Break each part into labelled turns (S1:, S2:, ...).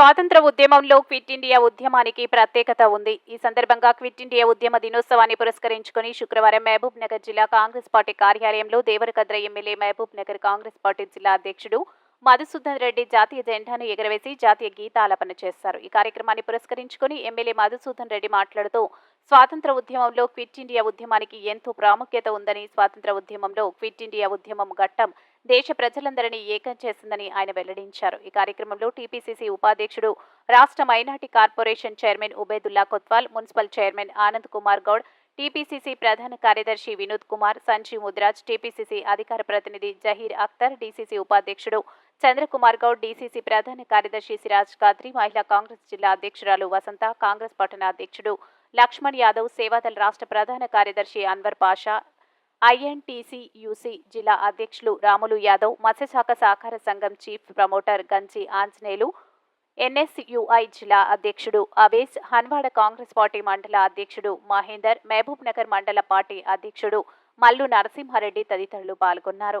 S1: స్వాతంత్ర ఉద్యమంలో quit India ఉద్యమానికి ప్రత్యేకత ఉంది. ఈ సందర్భంగా క్విట్ ఇండియా ఉద్యమ దినోత్సవాన్ని పురస్కరించుకుని శుక్రవారం మహబూబ్ నగర్ జిల్లా కాంగ్రెస్ పార్టీ కార్యాలయంలో Devarakadra MLA Mahabubnagar Congress party జిల్లా అధ్యక్షుడు మధుసూదన్ రెడ్డి జాతీయ జెండాను ఎగరవేసి జాతీయ గీతాలాపన చేశారు. ఈ కార్యక్రమాన్ని పురస్కరించుకుని ఎమ్మెల్యే మధుసూదన్ రెడ్డి మాట్లాడుతూ స్వాతంత్ర ఉద్యమంలో క్విట్ ఇండియా ఉద్యమానికి ఎంతో ప్రాముఖ్యత ఉందని స్వాతంత్ర ఉద్యమంలో క్విట్ ఇండియా ఉద్యమం ఘట్టం దేశ ప్రజలందరినీ ఏకం చేసిందని ఆయన వెల్లడించారు. ఈ కార్యక్రమంలో టీపీసీసీ ఉపాధ్యక్షుడు రాష్ట్ర minority corporation chairman Ubedulla Kotwal municipal chairman Anand Kumar Goud TPCC ప్రధాన కార్యదర్శి వినోద్ కుమార్ సంజీవ్ ముద్రాజ్ టీపీసీసీ అధికార ప్రతినిధి జహీర్ అఖ్తర్ డీసీసీ ఉపాధ్యక్షుడు చంద్రకుమార్ గౌడ్ డీసీసీ ప్రధాన కార్యదర్శి సిరాజ్ ఖాద్రి మహిళా కాంగ్రెస్ జిల్లా అధ్యక్షురాలు వసంత కాంగ్రెస్ పట్టణ అధ్యక్షుడు లక్ష్మణ్ యాదవ్ సేవాదళ రాష్ట్ర ప్రధాన కార్యదర్శి అన్వర్ పాషా ఐఎన్టీసీయూసీ జిల్లా అధ్యక్షులు రాములు యాదవ్ మత్స్యశాఖ సహకార సంఘం చీఫ్ ప్రమోటర్ గంజి ఆంజనేయులు ఎన్ఎస్యుఐ జిల్లా అధ్యక్షుడు అవేస్ హన్వాడ కాంగ్రెస్ పార్టీ మండల అధ్యక్షుడు మహేందర్ మహబూబ్ నగర్ మండల పార్టీ అధ్యక్షుడు మల్లు నరసింహారెడ్డి తదితరులు పాల్గొన్నారు.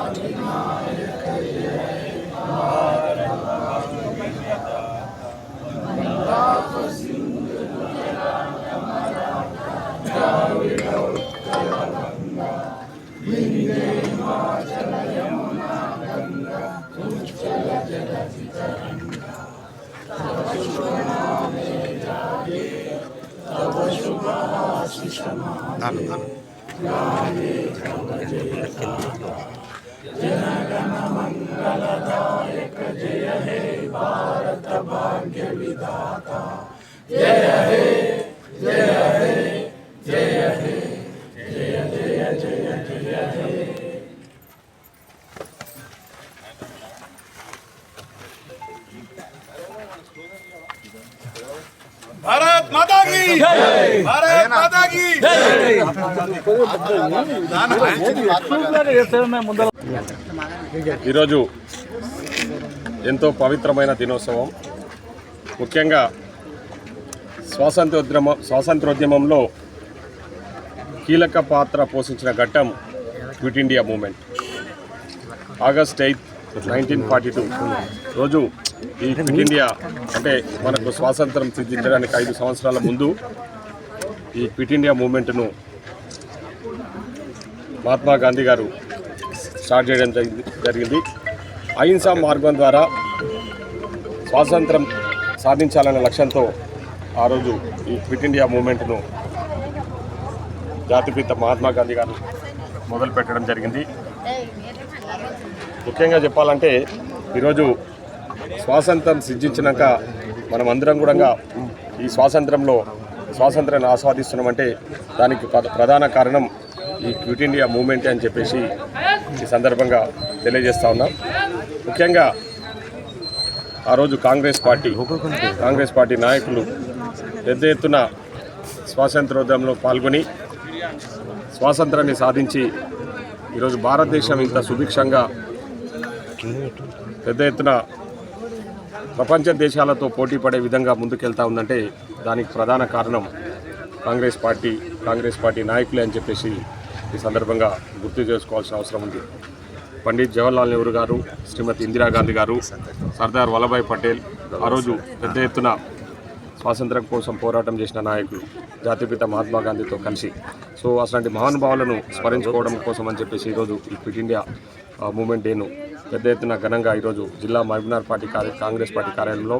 S2: दान जय हे
S3: भारत भाग्य विधाता जय हे जय हे
S4: ఈరోజు ఎంతో పవిత్రమైన దినోత్సవం. ముఖ్యంగా స్వాతంత్రోద్యమ స్వాతంత్రోద్యమంలో కీలక పాత్ర పోషించిన ఘట్టం quit India movement. August eighth nineteen forty two. రోజు ఈ క్విట్ ఇండియా అంటే మనకు స్వాతంత్రం సిద్ధించడానికి ఐదు సంవత్సరాల ముందు ఈ క్విట్ ఇండియా మూమెంట్ను మహాత్మా గాంధీ గారు స్టార్ట్ చేయడం జరిగింది జరిగింది. అహింసా మార్గం ద్వారా స్వాతంత్రం సాధించాలనే లక్ష్యంతో ఆ రోజు ఈ క్విట్ ఇండియా మూమెంట్ను జాతిపిత మహాత్మా గాంధీ గారు మొదలుపెట్టడం జరిగింది. ముఖ్యంగా చెప్పాలంటే ఈరోజు స్వాతంత్రం సిద్ధించినాక మనం అందరం కూడా ఈ స్వాతంత్రంలో స్వాతంత్రాన్ని ఆస్వాదిస్తున్నామంటే దానికి ప్ర- ప్రధాన కారణం ఈ క్విట్ ఇండియా మూమెంట్ అని చెప్పేసి ఈ సందర్భంగా తెలియజేస్తా ఉన్నాం. ముఖ్యంగా ఆ రోజు కాంగ్రెస్ పార్టీ కాంగ్రెస్ పార్టీ నాయకులు పెద్ద ఎత్తున స్వాతంత్రోద్యమంలో పాల్గొని స్వాతంత్రాన్ని సాధించి ఈరోజు భారతదేశం ఇంత సుభిక్షంగా పెద్ద ఎత్తున ప్రపంచ దేశాలతో పోటీ పడే విధంగా ముందుకెళ్తా ఉందంటే దానికి ప్రధాన కారణం కాంగ్రెస్ పార్టీ కాంగ్రెస్ పార్టీ నాయకులే అని చెప్పేసి ఈ సందర్భంగా గుర్తు చేసుకోవాల్సిన అవసరం ఉంది. పండిత్ జవహర్లాల్ నెహ్రూ గారు శ్రీమతి ఇందిరాగాంధీ గారు సర్దార్ వల్లభాయ్ పటేల్ ఆ రోజు పెద్ద ఎత్తున స్వాతంత్రం కోసం పోరాటం చేసిన నాయకులు జాతిపిత మహాత్మా గాంధీతో కలిసి. సో అట్లాంటి మహానుభావులను స్మరించుకోవడం కోసం అని చెప్పేసి ఈరోజు ఈ క్విట్ ఇండియా ఆ, మూమెంట్ డేను పెద్ద ఎత్తున ఘనంగా ఈరోజు జిల్లా మహబూబ్నగర్ పార్టీ కార్య కాంగ్రెస్ పార్టీ కార్యాలయంలో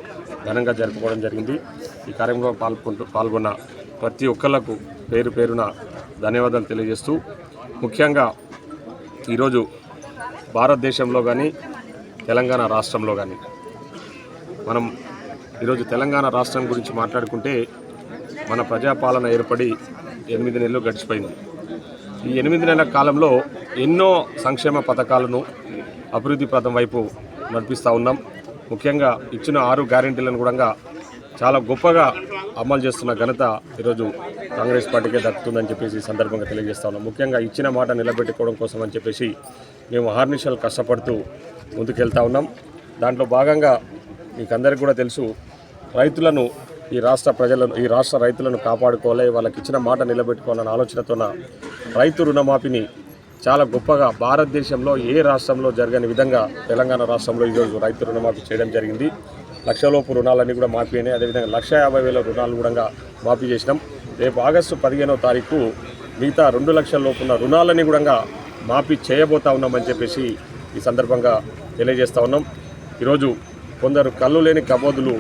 S4: ఘనంగా జరుపుకోవడం జరిగింది. ఈ కార్యక్రమంలో పాల్గొంటూ పాల్గొన్న ప్రతి ఒక్కళ్ళకు పేరు పేరున ధన్యవాదాలు తెలియజేస్తూ ముఖ్యంగా ఈరోజు భారతదేశంలో కానీ తెలంగాణ రాష్ట్రంలో కానీ మనం ఈరోజు తెలంగాణ రాష్ట్రం గురించి మాట్లాడుకుంటే మన ప్రజాపాలన ఏర్పడి ఎనిమిది నెలలు గడిచిపోయింది. ఈ ఎనిమిది నెలల కాలంలో ఎన్నో సంక్షేమ పథకాలను అభివృద్ధి పథం వైపు నడిపిస్తూ ఉన్నాం. ముఖ్యంగా ఇచ్చిన ఆరు గ్యారెంటీలను కూడా చాలా గొప్పగా అమలు చేస్తున్న ఘనత ఈరోజు కాంగ్రెస్ పార్టీకే దక్కుతుందని చెప్పేసి ఈ సందర్భంగా తెలియజేస్తా ఉన్నాం. ముఖ్యంగా ఇచ్చిన మాట నిలబెట్టుకోవడం కోసం అని చెప్పేసి మేము అహర్నిశలు కష్టపడుతూ ముందుకెళ్తా ఉన్నాం. దాంట్లో భాగంగా మీకు అందరికీ కూడా తెలుసు రైతులను ఈ రాష్ట్ర ప్రజలను ఈ రాష్ట్ర రైతులను కాపాడుకోవాలి వాళ్ళకి ఇచ్చిన మాట నిలబెట్టుకోవాలన్న ఆలోచనతోన రైతు రుణమాఫీని చాలా గొప్పగా భారతదేశంలో ఏ రాష్ట్రంలో జరగని విధంగా తెలంగాణ రాష్ట్రంలో ఈరోజు రైతు రుణమాఫీ చేయడం జరిగింది. లక్షలోపు రుణాలన్నీ కూడా మాఫీ అయినాయి. అదేవిధంగా లక్ష యాభై వేల రుణాలు కూడా మాఫీ చేసినాం. రేపు ఆగస్టు పదిహేనవ తారీఖు మిగతా రెండు లక్షల లోపున్న రుణాలని కూడా మాఫీ చేయబోతా ఉన్నామని చెప్పేసి ఈ సందర్భంగా తెలియజేస్తూ ఉన్నాం. ఈరోజు కొందరు కళ్ళు లేని కబోదులు